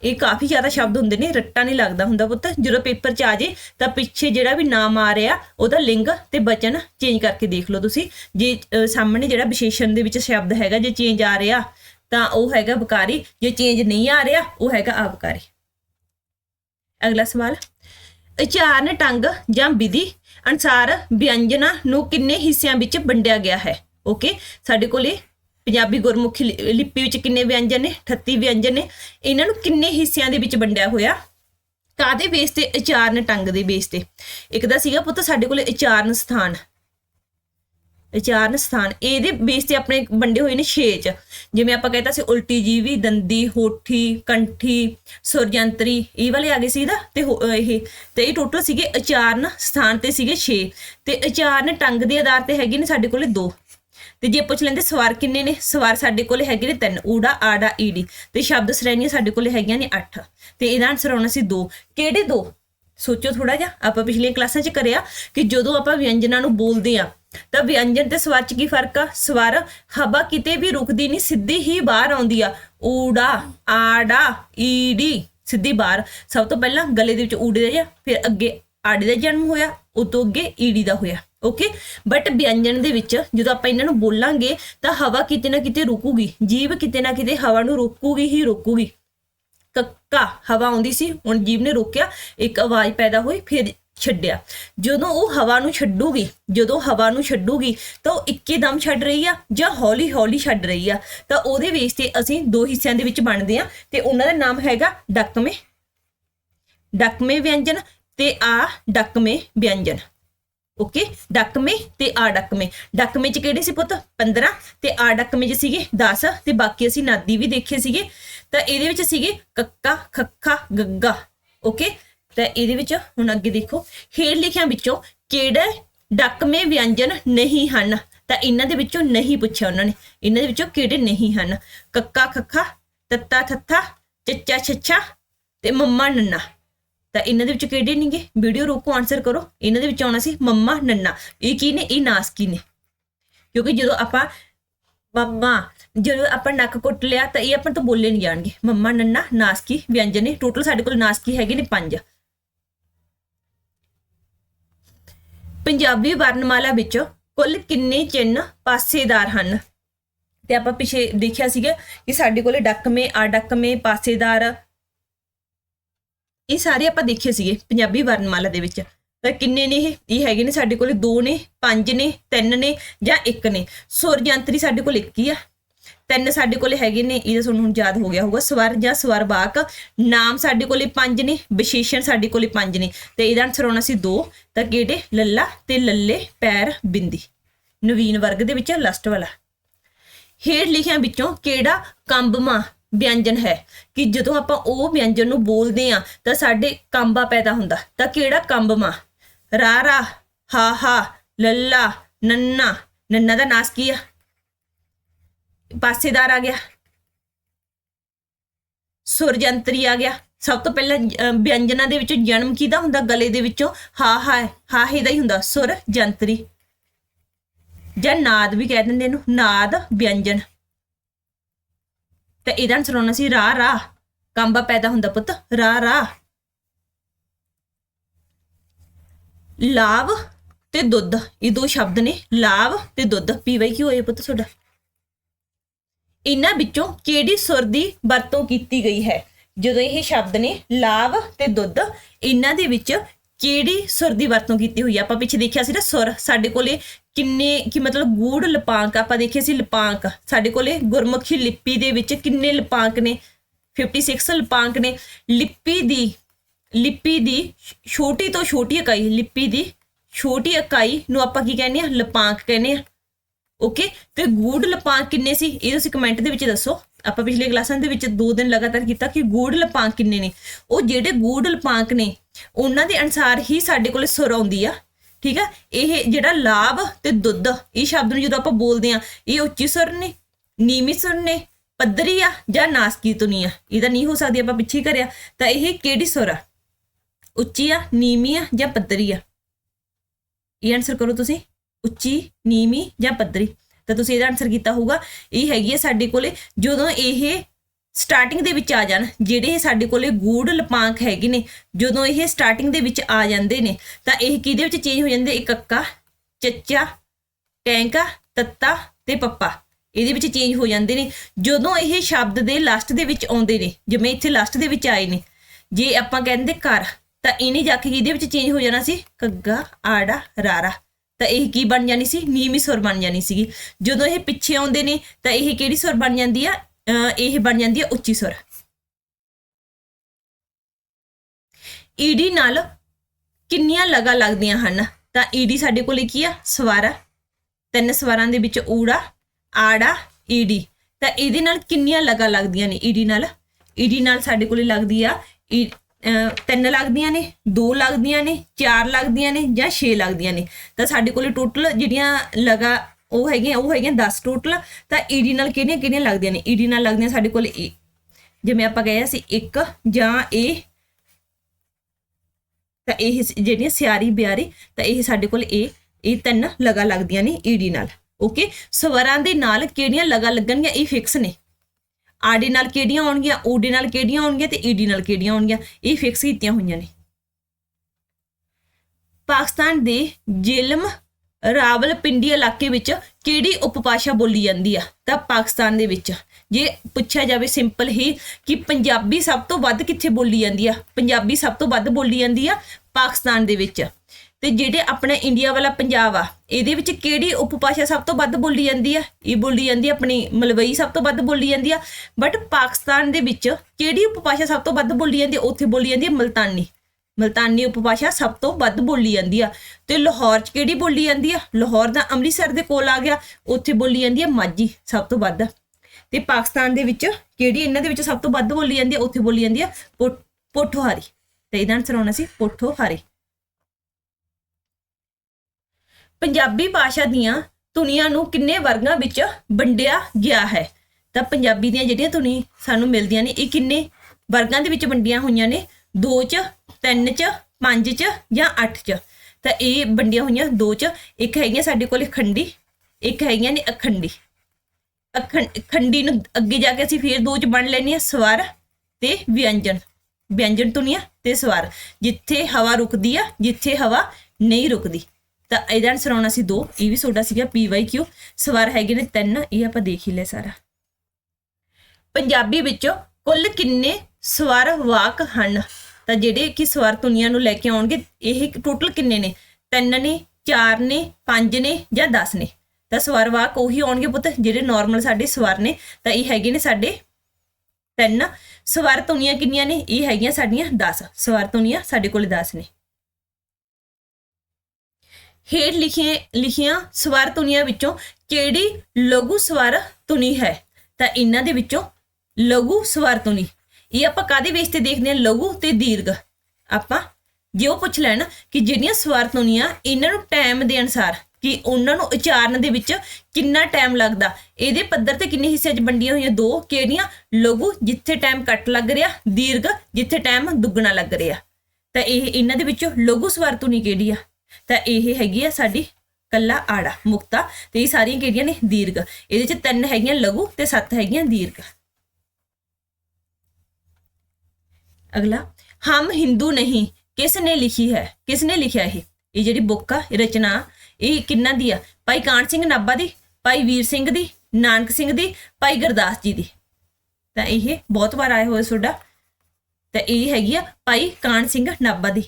ਇਹ ਕਾਫੀ ਜ਼ਿਆਦਾ ਸ਼ਬਦ ਹੁੰਦੇ ਨੇ, ਰੱਟਾ ਨਹੀਂ ਲੱਗਦਾ ਹੁੰਦਾ ਪੁੱਤ। ਜਦੋਂ ਪੇਪਰ 'ਚ ਆ ਜੇ, ਤਾਂ ਪਿੱਛੇ ਜਿਹੜਾ ਵੀ ਨਾਮ ਆ ਰਿਹਾ, ਉਹਦਾ ਲਿੰਗ ਤੇ ਬਚਨ ਚੇਂਜ ਕਰਕੇ ਦੇਖ ਲਓ ਤੁਸੀਂ। ਜੇ ਸਾਹਮਣੇ ਜਿਹੜਾ ਵਿਸ਼ੇਸ਼ਣ ਦੇ ਵਿੱਚ ਸ਼ਬਦ ਹੈਗਾ, ਜੇ ਚੇਂਜ ਆ ਰਿਹਾ ਤਾਂ ਉਹ ਹੈਗਾ ਬਕਾਰੀ, ਜੇ ਚੇਂਜ ਨਹੀਂ ਆ ਰਿਹਾ, ਉਹ ਹੈਗਾ ਆਬਕਾਰੀ ਅਗਲਾ ਸਵਾਲ। ਉਚਾਰਨ ਢੰਗ ਜਾਂ ਵਿਧੀ ਅਨੁਸਾਰ ਵਿਅੰਜਨਾਂ ਨੂੰ ਕਿੰਨੇ ਹਿੱਸਿਆਂ ਵਿੱਚ ਵੰਡਿਆ ਗਿਆ ਹੈ? ਓਕੇ ਸਾਡੇ ਕੋਲੇ ਪੰਜਾਬੀ ਗੁਰਮੁਖੀ ਲਿਪੀ ਵਿੱਚ ਕਿੰਨੇ ਵਿਅੰਜਨ ਨੇ? 38 ਵਿਅੰਜਨ ਨੇ। ਇਹਨਾਂ ਨੂੰ ਕਿੰਨੇ ਹਿੱਸਿਆਂ ਦੇ ਵਿੱਚ ਵੰਡਿਆ ਹੋਇਆ? ਕਾਦੇ ਬੇਸ ਤੇ ਉਚਾਰਨ ਟੰਗ ਦੇ ਬੇਸ ਤੇ? ਇੱਕ ਦਾ ਸੀਗਾ ਪੁੱਤ ਸਾਡੇ ਕੋਲੇ ਉਚਾਰਨ ਸਥਾਨ। ਉਚਾਰਨ ਸਥਾਨ, ਇਹਦੇ ਬੇਸ ਤੇ ਆਪਣੇ ਵੰਡੇ ਹੋਏ ਨੇ 6 ਚ। ਜਿਵੇਂ ਆਪਾਂ ਕਹਿੰਦਾ ਸੀ, ਉਲਟੀ ਜੀਵੀ, ਦੰਦੀ, ਹੋਠੀ, ਕੰਠੀ, ਸੁਰਜੰਤਰੀ, ਇਹ ਵਾਲੇ ਆ ਗਏ ਸੀ ਦਾ ਤੇ ਇਹ ਤੇ ਇਹ ਟੋਟਲ ਸੀਗੇ ਉਚਾਰਨ ਸਥਾਨ ਤੇ ਸੀਗੇ 6 ਤੇ ਉਚਾਰਨ ਟੰਗ ਦੇ ਆਧਾਰ ਤੇ ਹੈਗੇ ਨੇ ਸਾਡੇ ਕੋਲੇ 2 ਤੇ ਜੇ ਪੁੱਛ ਲੈਂਦੇ ਸਵਾਰ ਕਿੰਨੇ ਨੇ, ਸਵਾਰ ਸਾਡੇ ਕੋਲੇ ਹੈਗੇ ਨੇ ਤਿੰਨ, ਊੜਾ, ਆੜਾ, ਈੜੀ। ਤੇ ਸ਼ਬਦ ਸ਼੍ਰੇਣੀਆਂ ਸਾਡੇ ਕੋਲੇ ਹੈਗੀਆਂ ਨੇ 8 ਤੇ ਇਹਦਾ ਆਨਸਰ ਆਉਣਾ ਸੀ 2 ਕਿਹੜੇ ਦੋ? ਸੋਚੋ ਥੋੜਾ ਜਿਹਾ, ਆਪਾਂ ਪਿਛਲੀਆਂ ਕਲਾਸਾਂ 'ਚ ਕਰਿਆ ਕਿ ਜਦੋਂ ਆਪਾਂ ਵਿਅੰਜਨਾਂ ਨੂੰ ਬੋਲਦੇ ਆ ਤਾਂ ਵਿਅੰਜਨ ਤੇ ਸਵਰ 'ਚ ਕੀ ਫ਼ਰਕ ਆ? ਸਵਰ ਹਵਾ ਕਿਤੇ ਵੀ ਰੁਕਦੀ ਨਹੀਂ, ਸਿੱਧੀ ਹੀ ਬਾਹਰ ਆਉਂਦੀ ਆ। ਊੜਾ, ਆੜਾ, ਈੜੀ, ਸਿੱਧੀ ਬਾਹਰ। ਸਭ ਤੋਂ ਪਹਿਲਾਂ ਗਲੇ ਦੇ ਵਿੱਚ ਊੜੇ ਦਾ ਜਾਂ ਫਿਰ ਅੱਗੇ ਆੜੇ ਦਾ ਜਨਮ ਹੋਇਆ ਉਤੋਂ ਅੱਗੇ ਈੜੀ ਦਾ ਹੋਇਆ। ਓਕੇ ਬਟ ਵਿਅੰਜਨ ਦੇ ਵਿੱਚ ਜਦੋਂ ਆਪਾਂ ਇਹਨਾਂ ਨੂੰ ਬੋਲਾਂਗੇ, ਤਾਂ ਹਵਾ ਕਿਤੇ ਨਾ ਕਿਤੇ ਰੁਕੂਗੀ, ਜੀਵ ਕਿਤੇ ਨਾ ਕਿਤੇ ਹਵਾ ਨੂੰ ਰੋਕੂਗੀ ਹੀ ਰੋਕੂਗੀ। ਕੱਕਾ ਹਵਾ ਆਉਂਦੀ ਸੀ, ਹੁਣ ਜੀਵ ਨੇ ਰੋਕਿਆ, ਇੱਕ ਆਵਾਜ਼ ਪੈਦਾ ਹੋਈ, ਫਿਰ ਛੱਡਿਆ। ਜਦੋਂ ਉਹ ਹਵਾ ਨੂੰ ਛੱਡੂਗੀ, ਜਦੋਂ ਹਵਾ ਨੂੰ ਛੱਡੂਗੀ, ਤਾਂ ਉਹ ਇੱਕੇ ਦਮ ਛੱਡ ਰਹੀ ਆ, ਜਾਂ ਹੌਲੀ ਹੌਲੀ ਛੱਡ ਰਹੀ ਆ। ਤਾਂ ਉਹਦੇ ਵੇਸ ਤੇ ਅਸੀਂ ਦੋ ਹਿੱਸਿਆਂ ਦੇ ਵਿੱਚ ਬਣਦੇ ਆ, ਤੇ ਉਹਨਾਂ ਦਾ ਨਾਮ ਹੈਗਾ ਡਕਮੇ ਡਕਮੇ ਵਿਅੰਜਨ ਤੇ ਆ ਡਕਮੇ ਵਿਅੰਜਨ। ਓਕੇ ਡਕਮੇ ਤੇ ਆ ਡਕਮੇ ਡਕਮੇ ਚ ਕਿਹੜੇ ਸੀ ਪੁੱਤ? 15 ਤੇ ਆ ਡਕਮੇ ਚ ਸੀਗੇ 10 ਤੇ ਬਾਕੀ ਅਸੀਂ ਨਾਦੀ ਵੀ ਦੇਖੇ ਸੀਗੇ। ਤਾਂ ਇਹਦੇ ਵਿੱਚ ਸੀਗੇ ਕੱਕਾ, ਖੱਖਾ, ਗੱਗਾ। ਓਕੇ ਤਾਂ ਇਹਦੇ ਵਿੱਚ ਹੁਣ ਅੱਗੇ ਦੇਖੋ। ਹੇਠ ਲਿਖਿਆਂ ਵਿੱਚੋਂ ਕਿਹੜੇ ਡਕਮੇ ਵਿਅੰਜਨ ਨਹੀਂ ਹਨ? ਤਾਂ ਇਹਨਾਂ ਦੇ ਵਿੱਚੋਂ ਨਹੀਂ ਪੁੱਛਿਆ ਉਹਨਾਂ ਨੇ। ਇਹਨਾਂ ਦੇ ਵਿੱਚੋਂ ਕਿਹੜੇ ਨਹੀਂ ਹਨ? ਕੱਕਾ, ਖੱਖਾ, ਤੱਤਾ, ਥੱਥਾ, ਚੱਚਾ, ਛੱਛਾ ਤੇ ਮੰਮਾ, ਨੰਨਾ। ਤਾਂ ਇਹਨਾਂ ਦੇ ਵਿੱਚ ਕਿਹੜੇ ਨੇਗੇ? ਵੀਡੀਓ ਰੋਕੋ ਆਨਸਰ ਕਰੋ। ਇਹਨਾਂ ਦੇ ਵਿੱਚ ਆਉਣਾ ਸੀ ਮੰਮਾ ਨੰਨਾ। ਇਹ ਕੀ ਨੇ? ਇਹ ਨਾਸਕੀ ਨੇ। ਕਿਉਂਕਿ ਜਦੋਂ ਆਪਾਂ, ਮੰਮਾ, ਜਦੋਂ ਆਪਾਂ ਨੱਕ ਕੁੱਟ ਲਿਆ, ਤਾਂ ਇਹ ਆਪਾਂ ਤੋਂ ਬੋਲੇ ਨਹੀਂ ਜਾਣਗੇ। ਮੰਮਾ ਨੰਨਾ, ਨਾਸਕੀ, ਵਿਅੰਜਨ ਨੇ। ਟੋਟਲ ਸਾਡੇ ਕੋਲ ਨਾਸਕੀ ਹੈਗੇ ਨੇ ਪੰਜ। ਪੰਜਾਬੀ ਵਰਣਮਾਲਾ ਵਿੱਚ ਕੁੱਲ ਕਿੰਨੇ ਚਿੰਨ ਪਾਸੇਦਾਰ ਹਨ? ਤੇ ਆਪਾਂ ਪਿਛੇ ਦੇਖਿਆ ਸੀਗਾ ਕਿ ਸਾਡੇ ਕੋਲੇ ਡੱਕਵੇਂ ਆ ਡੱਕਵੇਂ ਪਾਸੇਦਾਰ ਇਹ ਸਾਰੇ ਆਪਾਂ ਦੇਖੇ ਸੀਗੇ, ਪੰਜਾਬੀ ਵਰਣਮਾਲਾ ਦੇ ਵਿੱਚ। ਤਾਂ ਕਿੰਨੇ ਨੇ ਇਹ? ਇਹ ਹੈਗੇ ਨੇ ਸਾਡੇ ਕੋਲੇ 2 ਨੇ 5 ਨੇ 3 ਨੇ ਜਾਂ 1 ਨੇ? ਸੁਰ ਜੰਤਰੀ ਸਾਡੇ ਕੋਲ ਇੱਕ ਹੀ ਆ। ਤਿੰਨ ਸਾਡੇ ਕੋਲੇ ਹੈਗੇ ਨੇ, ਇਹ ਤੁਹਾਨੂੰ ਹੁਣ ਯਾਦ ਹੋ ਗਿਆ ਹੋਊਗਾ। ਸਵਰ ਜਾਂ ਸਵਰ ਵਾਕ ਨਾਮ ਸਾਡੇ ਕੋਲੇ ਪੰਜ ਨੇ, ਵਿਸ਼ੇਸ਼ਣ ਸਾਡੇ ਕੋਲੇ ਪੰਜ ਨੇ। ਤੇ ਇਹਦਾ ਆਨਸਰ ਆਉਣਾ ਸੀ 2 ਤਾਂ ਕਿਹੜੇ? ਲੱਲਾ ਤੇ ਲੱਲੇ ਪੈਰ ਬਿੰਦੀ। ਨਵੀਨ ਵਰਗ ਦੇ ਵਿੱਚ ਲਸਟ ਵਾਲਾ। ਹੇਠ ਲਿਖਿਆਂ ਵਿੱਚੋਂ ਕਿਹੜਾ ਕੰਬਮਾ ਵਿਅੰਜਨ ਹੈ ਕਿ ਜਦੋਂ ਆਪਾਂ ਉਹ ਵਿਅੰਜਨ ਨੂੰ ਬੋਲਦੇ ਆ ਤਾਂ ਸਾਡੇ ਕੰਬਾ ਪੈਦਾ ਹੁੰਦਾ। ਤਾਂ ਕਿਹੜਾ ਕੰਬਮਾ ਰਾ ਰਾ, ਹਾ ਹਾ, ਲੱਲਾ, ਨੰਨਾ। ਨੰਨਾ ਦਾ ਨਾਸ ਕੀ ਆ? ਪਾਸੇਦਾਰ ਆ ਗਿਆ। ਸੁਰਜੰਤਰੀ ਆ ਗਿਆ। ਸਭ ਤੋਂ ਪਹਿਲਾਂ ਵਿਅੰਜਨਾਂ ਦੇ ਵਿੱਚੋਂ ਜਨਮ ਕਿਹਦਾ ਹੁੰਦਾ? ਗਲੇ ਦੇ ਵਿੱਚੋਂ। ਹਾ ਹਾ ਹਾ ਹੀ ਦਾ ਹੀ ਹੁੰਦਾ। ਸੁਰ ਜੰਤਰੀ ਜਾਂ ਨਾਦ ਵੀ ਕਹਿ ਦਿੰਦੇ ਇਹਨੂੰ। ਨਾਦ ਵਿਅੰਜਨ। ਤਾਂ ਇਹਦਾ ਆਨਸਰ ਆਉਣਾ ਸੀ ਰਾ ਰਾ ਕੰਬਾ ਪੈਦਾ ਹੁੰਦਾ ਪੁੱਤ ਰਾ ਰਾ ਲਾਭ ਤੇ ਦੁੱਧ, ਇਹ ਦੋ ਸ਼ਬਦ ਨੇ ਲਾਭ ਤੇ ਦੁੱਧ। ਪੀਵਾਈ ਕੀ ਹੋਏ ਪੁੱਤ ਤੁਹਾਡਾ? ਇਹਨਾਂ ਵਿੱਚੋਂ ਕਿਹੜੀ ਸੁਰ ਦੀ ਵਰਤੋਂ ਕੀਤੀ ਗਈ ਹੈ? ਜਦੋਂ ਇਹ ਸ਼ਬਦ ਨੇ ਲਾਭ ਤੇ ਦੁੱਧ, ਇਹਨਾਂ ਦੇ ਵਿੱਚ ਕਿਹੜੀ ਸੁਰ ਦੀ ਵਰਤੋਂ ਕੀਤੀ ਹੋਈ ਆ ਆਪਾਂ ਪਿੱਛੇ ਦੇਖਿਆ ਸੀ ਨਾ ਸੁਰ ਸਾਡੇ ਕੋਲੇ ਕਿੰਨੇ, ਕਿ ਮਤਲਬ ਗੂੜ ਲਪਾਂਕ ਆਪਾਂ ਦੇਖਿਆ ਸੀ ਲਪਾਂਕ। ਸਾਡੇ ਕੋਲੇ ਗੁਰਮੁਖੀ ਲਿਪੀ ਦੇ ਵਿੱਚ ਕਿੰਨੇ ਲਪਾਂਕ ਨੇ? 56 ਲਪਾਂਕ ਨੇ। ਲਿਪੀ ਦੀ ਲਿਪੀ ਦੀ ਛੋਟੀ ਤੋਂ ਛੋਟੀ ਇਕਾਈ, ਲਿਪੀ ਦੀ ਛੋਟੀ ਇਕਾਈ ਨੂੰ ਆਪਾਂ ਕੀ ਕਹਿੰਦੇ ਆ? ਲਪਾਂਕ ਕਹਿੰਦੇ ਆ। ਓਕੇ ਤੇ ਗੂੜ ਲਪਾਂਕ ਕਿੰਨੇ ਸੀ? ਇਹ ਤੁਸੀਂ ਕਮੈਂਟ ਦੇ ਵਿੱਚ ਦੱਸੋ। ਆਪਾਂ ਪਿਛਲੇ ਕਲਾਸਾਂ ਦੇ ਵਿੱਚ ਦੋ ਦਿਨ ਲਗਾਤਾਰ ਕੀਤਾ ਕਿ ਗੂੜ ਲਪਾਂਕ ਕਿੰਨੇ ਨੇ। ਉਹ ਜਿਹੜੇ ਗੂੜ ਲਪਾਂਕ ਨੇ, ਉਹਨਾਂ ਦੇ ਅਨਸਾਰ ਹੀ ਸਾਡੇ ਕੋਲੇ ਸੁਰ ਆਉਂਦੀ ਆ। ਠੀਕ ਆ? ਇਹ ਜਿਹੜਾ ਲਾਭ ਤੇ ਦੁੱਧ, ਇਹ ਸ਼ਬਦ ਨੂੰ ਜਦੋਂ ਆਪਾਂ ਬੋਲਦੇ ਆ ਇਹ ਉੱਚੀ ਸੁਰ ਨੇ, ਨੀਵੀਂ ਸੁਰ ਨੇ, ਪੱਧਰੀ ਆ ਜਾਂ ਨਾਸਕੀ ਧੁਨੀ ਆ? ਇਹਦਾ ਨਹੀਂ ਹੋ ਸਕਦੀ ਆਪਾਂ ਪਿੱਛੇ ਹੀ ਕਰਿਆ ਤਾਂ ਇਹ ਕਿਹੜੀ ਸੁਰ ਆ? ਉੱਚੀ ਆ, ਨੀਵੀਂ ਆ ਜਾਂ ਪੱਧਰੀ ਆ? ਇਹ ਆਨਸਰ ਕਰੋ ਤੁਸੀਂ। ਉੱਚੀ, ਨੀਵੀਂ ਜਾਂ ਪੱਧਰੀ? ਤਾਂ ਤੁਸੀਂ ਇਹਦਾ ਆਨਸਰ ਕੀਤਾ ਹੋਊਗਾ। ਇਹ ਹੈਗੀ ਹੈ ਸਾਡੇ ਕੋਲੇ, ਜਦੋਂ ਇਹ ਸਟਾਰਟਿੰਗ ਦੇ ਵਿੱਚ ਆ ਜਾਣ, ਜਿਹੜੇ ਸਾਡੇ ਕੋਲੇ ਗੂੜ ਲਪਾਂਕ ਹੈਗੇ ਨੇ, ਜਦੋਂ ਇਹ ਸਟਾਰਟਿੰਗ ਦੇ ਵਿੱਚ ਆ ਜਾਂਦੇ ਨੇ, ਤਾਂ ਇਹ ਕਿਹਦੇ ਵਿੱਚ ਚੇਂਜ ਹੋ ਜਾਂਦੇ? ਇੱਕ ਕੱਕਾ ਚੱਚਾ ਟੈਂਕਾ ਤੱਤਾ ਤੇ ਪੱਪਾ। ਇਹਦੇ ਵਿੱਚ ਚੇਂਜ ਹੋ ਜਾਂਦੇ ਨੇ। ਜਦੋਂ ਇਹ ਸ਼ਬਦ ਦੇ ਲਾਸਟ ਦੇ ਵਿੱਚ ਆਉਂਦੇ ਨੇ, ਜਿਵੇਂ ਇੱਥੇ ਲਾਸਟ ਦੇ ਵਿੱਚ ਆਏ ਨੇ, ਜੇ ਆਪਾਂ ਕਹਿੰਦੇ ਕਰ ਤਾਂ ਇਹਨੇ ਜਾ ਕੇ ਇਹਦੇ ਵਿੱਚ ਚੇਂਜ ਹੋ ਜਾਣਾ ਸੀ? ਕੱਗਾ ਆੜਾ, ਰਾਰਾ। ਤਾਂ ਇਹ ਕੀ ਬਣ ਜਾਣੀ ਸੀ? ਨੀਵੀਂ ਸੁਰ ਬਣ ਜਾਣੀ ਸੀਗੀ। ਜਦੋਂ ਇਹ ਪਿੱਛੇ ਆਉਂਦੇ ਨੇ, ਤਾਂ ਇਹ ਕਿਹੜੀ ਸੁਰ ਬਣ ਜਾਂਦੀ ਆ? ਇਹ ਬਣ ਜਾਂਦੀ ਹੈ ਉੱਚੀ ਸੁਰ। ਈਡੀ ਨਾਲ ਕਿੰਨੀਆਂ ਲਗਾ ਲੱਗਦੀਆਂ ਹਨ? ਤਾਂ ਈਡੀ ਸਾਡੇ ਕੋਲੇ ਕੀ ਆ, ਸਵਰ। ਤਿੰਨ ਸਵਾਰਾਂ ਦੇ ਵਿੱਚ ਊੜਾ, ਆੜਾ, ਈਡੀ। ਤਾਂ ਇਹਦੇ ਨਾਲ ਕਿੰਨੀਆਂ ਲਗਾ ਲੱਗਦੀਆਂ ਨੇ ਈਡੀ ਨਾਲ? ਈਡੀ ਨਾਲ ਸਾਡੇ ਕੋਲੇ ਲੱਗਦੀ ਆ, ਈ- ਅਹ ਤਿੰਨ ਲੱਗਦੀਆਂ ਨੇ, ਦੋ ਲੱਗਦੀਆਂ ਨੇ, ਚਾਰ ਲੱਗਦੀਆਂ ਨੇ ਜਾਂ ਛੇ ਲੱਗਦੀਆਂ ਨੇ। ਤਾਂ ਸਾਡੇ ਕੋਲੇ ਟੋਟਲ ਜਿਹੜੀਆਂ ਲਗਾ ਉਹ ਹੈਗੀਆਂ ਉਹ ਹੈਗੀਆਂ 10 ਟੋਟਲ ਤਾਂ ਈਡੀ ਨਾਲ ਕਿਹੜੀਆਂ ਕਿਹੜੀਆਂ ਲੱਗਦੀਆਂ ਨੇ? ਈਡੀ ਨਾਲ ਲੱਗਦੀਆਂ ਸਾਡੇ ਕੋਲ ਇਹ- ਜਿਵੇਂ ਆਪਾਂ ਗਏ ਸੀ ਇੱਕ ਜਾਂ ਇਹ ਤਾਂ ਇਹ ਜਿਹੜੀਆਂ ਸਿਆਰੀ, ਬਿਆਰੀ, ਤਾਂ ਇਹ ਸਾਡੇ ਕੋਲ ਇਹ ਇਹ ਤਿੰਨ ਲਗਾ ਲੱਗਦੀਆਂ ਨੇ ਈਡੀ ਨਾਲ ਓਕੇ ਸਵਰਾਂ ਦੇ ਨਾਲ ਕਿਹੜੀਆਂ ਲਗਾ ਲੱਗਣਗੀਆਂ? ਇਹ ਫਿਕਸ ਨੇ। ਆਡੀ ਨਾਲ ਕਿਹੜੀਆਂ ਆਉਣਗੀਆਂ? ਓਡੀ ਨਾਲ ਕਿਹੜੀਆਂ ਆਉਣਗੀਆਂ? ਤੇ ਈਡੀ ਨਾਲ ਕਿਹੜੀਆਂ ਆਉਣਗੀਆਂ? ਇਹ ਫਿਕਸ ਕੀਤੀਆਂ ਹੋਈਆਂ ਨੇ। ਪਾਕਿਸਤਾਨ ਦੇ ਜ਼ਿਲਮ ਰਾਵਲਪਿੰਡੀ ਇਲਾਕੇ ਵਿੱਚ ਕਿਹੜੀ ਉਪਭਾਸ਼ਾ ਬੋਲੀ ਜਾਂਦੀ ਆ? ਤਾਂ ਪਾਕਿਸਤਾਨ ਦੇ ਵਿੱਚ। ਜੇ ਪੁੱਛਿਆ ਜਾਵੇ ਸਿੰਪਲ ਹੀ ਕਿ ਪੰਜਾਬੀ ਸਭ ਤੋਂ ਵੱਧ ਕਿੱਥੇ ਬੋਲੀ ਜਾਂਦੀ ਆ? ਪੰਜਾਬੀ ਸਭ ਤੋਂ ਵੱਧ ਬੋਲੀ ਜਾਂਦੀ ਆ ਪਾਕਿਸਤਾਨ ਦੇ ਵਿੱਚ। ਤੇ ਜਿਹੜੇ ਆਪਣੇ ਇੰਡੀਆ ਵਾਲਾ ਪੰਜਾਬ ਆ, ਇਹਦੇ ਵਿੱਚ ਕਿਹੜੀ ਉਪਭਾਸ਼ਾ ਸਭ ਤੋਂ ਵੱਧ ਬੋਲੀ ਜਾਂਦੀ ਆ? ਇਹ ਬੋਲੀ ਜਾਂਦੀ ਆਪਣੀ ਮਲਵਈ ਸਭ ਤੋਂ ਵੱਧ ਬੋਲੀ ਜਾਂਦੀ ਆ। ਬਟ ਪਾਕਿਸਤਾਨ ਦੇ ਵਿੱਚ ਕਿਹੜੀ ਉਪਭਾਸ਼ਾ ਸਭ ਤੋਂ ਵੱਧ ਬੋਲੀ ਜਾਂਦੀ ਆ? ਉੱਥੇ ਬੋਲੀ ਜਾਂਦੀ ਆ ਮਲਤਾਨੀ। ਮਲਤਾਨੀ ਉਪਭਾਸ਼ਾ ਸਭ ਤੋਂ ਵੱਧ ਬੋਲੀ ਜਾਂਦੀ ਆ। ਤੇ ਲਾਹੌਰ 'ਚ ਕਿਹੜੀ ਬੋਲੀ ਜਾਂਦੀ ਆ? ਲਾਹੌਰ ਦਾ ਅੰਮ੍ਰਿਤਸਰ ਦੇ ਕੋਲ ਆ ਗਿਆ, ਉੱਥੇ ਬੋਲੀ ਜਾਂਦੀ ਆ ਮਾਝੀ, ਸਭ ਤੋਂ ਵੱਧ। ਤੇ ਪਾਕਿਸਤਾਨ ਦੇ ਵਿੱਚ ਕਿਹੜੀ ਇਹਨਾਂ ਦੇ ਵਿੱਚ ਸਭ ਤੋਂ ਵੱਧ ਬੋਲੀ ਜਾਂਦੀ ਆ? ਉੱਥੇ ਬੋਲੀ ਜਾਂਦੀ ਆ ਪੋ- ਪੋਠੋਹਾਰੀ। ਤੇ ਇਹਦਾ ਆਨਸਰ ਆਉਣਾ ਸੀ ਪੋਠੋਹਾਰੀ। ਪੰਜਾਬੀ ਭਾਸ਼ਾ ਦੀਆਂ ਧੁਨੀਆਂ ਨੂੰ ਕਿੰਨੇ ਵਰਗਾਂ ਵਿੱਚ ਵੰਡਿਆ ਗਿਆ ਹੈ? ਤਾਂ ਪੰਜਾਬੀ ਦੀਆਂ ਜਿਹੜੀਆਂ ਧੁਨੀ ਸਾਨੂੰ ਮਿਲਦੀਆਂ ਨੇ, ਇਹ ਕਿੰਨੇ ਵਰਗਾਂ ਦੇ ਵਿੱਚ ਵੰਡੀਆਂ ਹੋਈਆਂ ਨੇ? 2 ਚ 3 ਚ 5 ਚ ਜਾਂ 8 ਚ। ਤਾਂ ਇਹ ਵੰਡੀਆਂ ਹੋਈਆਂ ਦੋ ਚ। ਇੱਕ ਹੈਗੀਆਂ ਸਾਡੇ ਕੋਲ ਖੰਡੀ, ਇੱਕ ਹੈਗੀਆਂ ਨੇ ਅਖੰਡੀ। ਅਖੰ- ਖੰਡੀ ਨੂੰ ਅੱਗੇ ਜਾ ਕੇ ਅਸੀਂ ਫੇਰ ਦੋ ਚ ਬਣ ਲੈਣੀ ਆ ਸਵਰ ਤੇ ਵਿਅੰਜਨ। ਵਿਅੰਜਨ ਧੁਨੀਆਂ ਤੇ ਸਵਰ। ਜਿੱਥੇ ਹਵਾ ਰੁਕਦੀ ਆ, ਜਿੱਥੇ ਹਵਾ ਨਹੀਂ ਰੁਕਦੀ। ਤਾਂ ਇਹਦਾ ਆਨਸਰ ਆਉਣਾ ਸੀ 2 ਇਹ ਵੀ ਤੁਹਾਡਾ ਸੀਗਾ ਪੀ ਵਾਈ ਕਿਊ। ਸਵਰ ਹੈਗੇ ਨੇ ਤਿੰਨ, ਇਹ ਆਪਾਂ ਦੇਖ ਹੀ ਲਿਆ ਸਾਰਾ। ਪੰਜਾਬੀ ਵਿੱਚੋਂ ਕੁੱਲ ਕਿੰਨੇ ਸਵਰ ਵਾਕ ਹਨ। ਤਾਂ ਜਿਹੜੇ ਕਿ ਸਵਰ ਧੁਨੀਆਂ ਨੂੰ ਲੈ ਕੇ ਆਉਣਗੇ, ਇਹ ਟੋਟਲ ਕਿੰਨੇ ਨੇ? ਤਿੰਨ ਨੇ, ਚਾਰ ਨੇ, ਪੰਜ ਨੇ ਜਾਂ 10 ਨੇ? ਤਾਂ ਸਵਰ ਵਾਕ ਉਹੀ ਆਉਣਗੇ ਪੁੱਤ, ਜਿਹੜੇ ਨਾਰਮਲ ਸਾਡੇ ਸਵਰ ਨੇ। ਤਾਂ ਇਹ ਹੈਗੇ ਨੇ ਸਾਡੇ ਤਿੰਨ। ਸਵਰ ਧੁਨੀਆਂ ਕਿੰਨੀਆਂ ਨੇ? ਇਹ ਹੈਗੀਆਂ ਸਾਡੀਆਂ 10 ਸਵਰ ਧੁਨੀਆਂ ਸਾਡੇ ਕੋਲ 10 ਨੇ। ਹੇਠ ਲਿਖੀਆਂ ਲਿਖੀਆਂ ਸਵਰ ਧੁਨੀਆਂ ਵਿੱਚੋਂ ਕਿਹੜੀ ਲਘੂ ਸਵਰ ਧੁਨੀ ਹੈ? ਤਾਂ ਇਹਨਾਂ ਦੇ ਵਿੱਚੋਂ ਲਘੂ ਸਵਰ ਧੁਨੀ। ਇਹ ਆਪਾਂ ਕਾਦੇ ਬੇਸ ਤੇ ਦੇਖਦੇ ਹਾਂ? ਲਘੂ ਤੇ ਦੀਰਘ। ਆਪਾਂ ਜੇ ਉਹ ਪੁੱਛ ਲੈਣ ਕਿ ਜਿਹੜੀਆਂ ਸਵਰ ਧੁਨੀਆਂ ਇਹਨਾਂ ਨੂੰ ਟਾਈਮ ਦੇ ਅਨਸਾਰ ਕਿ ਉਹਨਾਂ ਨੂੰ ਉਚਾਰਨ ਦੇ ਵਿੱਚ ਕਿੰਨਾ ਟਾਈਮ ਲੱਗਦਾ? ਇਹਦੇ ਪੱਧਰ ਤੇ ਕਿੰਨੇ ਹਿੱਸੇ 'ਚ ਵੰਡੀਆਂ ਹੋਈਆਂ? ਦੋ, ਕਿਹੜੀਆਂ? ਲਘੂ ਜਿੱਥੇ ਟਾਈਮ ਘੱਟ ਲੱਗ ਰਿਹਾ, ਦੀਰਘ, ਜਿੱਥੇ ਟਾਈਮ ਦੁੱਗਣਾ ਲੱਗ ਰਿਹਾ। ਤਾਂ ਇਹ ਇਹਨਾਂ ਦੇ ਵਿੱਚੋਂ ਲਘੂ ਸਵਰ ਧੁਨੀ ਕਿਹੜੀ ਆ? ਤਾਂ ਇਹ ਹੈਗੀ ਆ ਸਾਡੀ ਕੱਲਾ ਆੜਾ, ਮੁਕਤਾ। ਤੇ ਇਹ ਸਾਰੀਆਂ ਕਿਹੜੀਆਂ ਨੇ? ਦੀਰਘ। ਇਹਦੇ ਚ ਤਿੰਨ ਹੈਗੀਆਂ ਲਘੂ ਤੇ ਸੱਤ ਹੈਗੀਆਂ ਦੀਰਘ। ਅਗਲਾ, ਹਮ ਹਿੰਦੂ ਨਹੀਂ, ਕਿਸ ਨੇ ਲਿਖੀ ਹੈ? ਕਿਸ ਨੇ ਲਿਖਿਆ ਇਹ? ਇਹ ਜਿਹੜੀ ਬੁੱਕ ਆ ਰਚਨਾ ਇਹ ਕਿੰਨਾ ਦੀ ਆ? ਭਾਈ ਕਾਨ ਸਿੰਘ ਨਾਭਾ ਦੀ, ਭਾਈ ਵੀਰ ਸਿੰਘ ਦੀ, ਨਾਨਕ ਸਿੰਘ ਦੀ, ਭਾਈ ਗੁਰਦਾਸ ਜੀ ਦੀ। ਤਾਂ ਇਹ ਬਹੁਤ ਵਾਰ ਆਏ ਹੋਏ ਤੁਹਾਡਾ ਤਾਂ ਇਹ ਹੈਗੀ ਆ ਭਾਈ ਕਾਨ ਸਿੰਘ ਨਾਭਾ ਦੀ।